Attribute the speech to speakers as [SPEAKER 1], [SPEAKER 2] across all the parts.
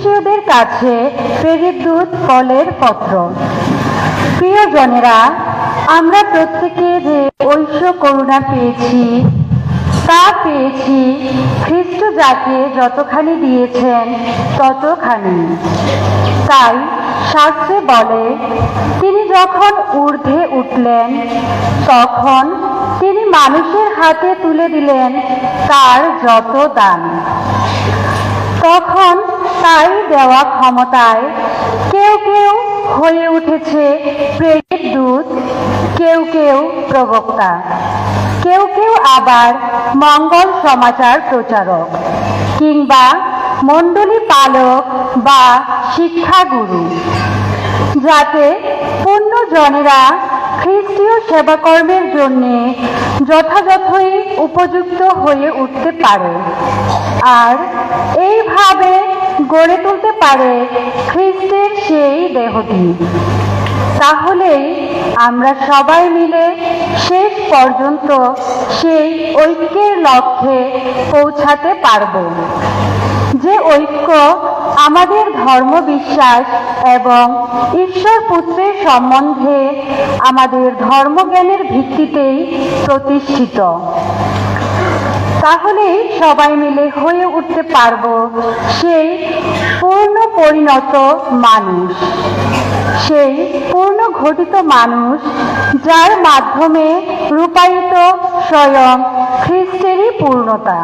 [SPEAKER 1] খ্রিস্টীয়দের কাছে প্রেরিত দূত কলের পত্র। প্রিয়জনেরা, আমরা প্রত্যেকে যে ঐশ্য করুণা পেয়েছি, তা পেয়েছি খ্রিস্ট যাকে যতখানি দিয়েছেন ততখানি। তাই শাস্ত্রে বলে, তিনি যখন ঊর্ধ্বে উঠলেন, তখন তিনি মানুষের হাতে তুলে দিলেন তার যত দান। তখন তাই দেওয়া ক্ষমতায়। কেউ কেউ হয়ে উঠেছে প্রেমের দূত, কেউ কেউ প্রবক্তা। কেউ কেউ আবার মঙ্গল সমাচার প্রচারক কিংবা মণ্ডলী পালক বা শিক্ষাগুরু, যাতে পুণ্যজনেরা খ্রিস্টীয় সেবাকর্মের জন্য যথাযথই উপযুক্ত হয়ে উঠতে পারে। আর এইভাবে গড়ে তুলতে পারে খ্রিস্টের সেই দেহটি। তাহলেই আমরা সবাই মিলে শেষ পর্যন্ত সেই ঐক্যের লক্ষ্যে পৌঁছাতে পারব। যে ঐক্য আমাদের ধর্ম বিশ্বাস এবং ঈশ্বর পুত্রের সম্বন্ধে আমাদের ধর্মজ্ঞানের ভিত্তিতেই প্রতিষ্ঠিত। তাহলেই সবাই মিলে হয়ে উঠতে পারব। সেই পূর্ণ পরিণত মানুষ। সেই পূর্ণ ঘটিত মানুষ যার মাধ্যমে রূপায়িত স্বয়ং খ্রিস্টেরই পূর্ণতা।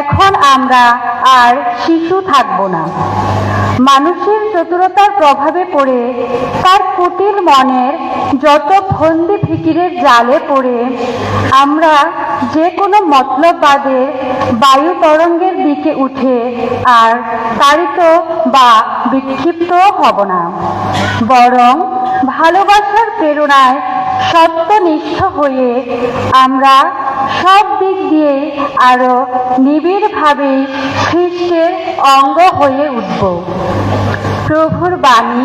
[SPEAKER 1] এখন আমরা আর শিশু থাকব না। মানুষের চতুরতার প্রভাবে পড়ে, তার কুটিল মনের যত ফন্দি ফিকিরের জালে পড়ে, আমরা যে কোনো মতলববাদের বায়ু তরঙ্গের দিকে উঠে আর তাড়িত বা বিক্ষিপ্ত হব না। বরং ভালোবাসার প্রেরণায় সত্যনিষ্ঠ হয়ে আমরা সব দিক দিয়ে আরও নিবিড়ভাবে খ্রিস্টের অঙ্গ হয়ে উঠব। প্রভুর বাণী।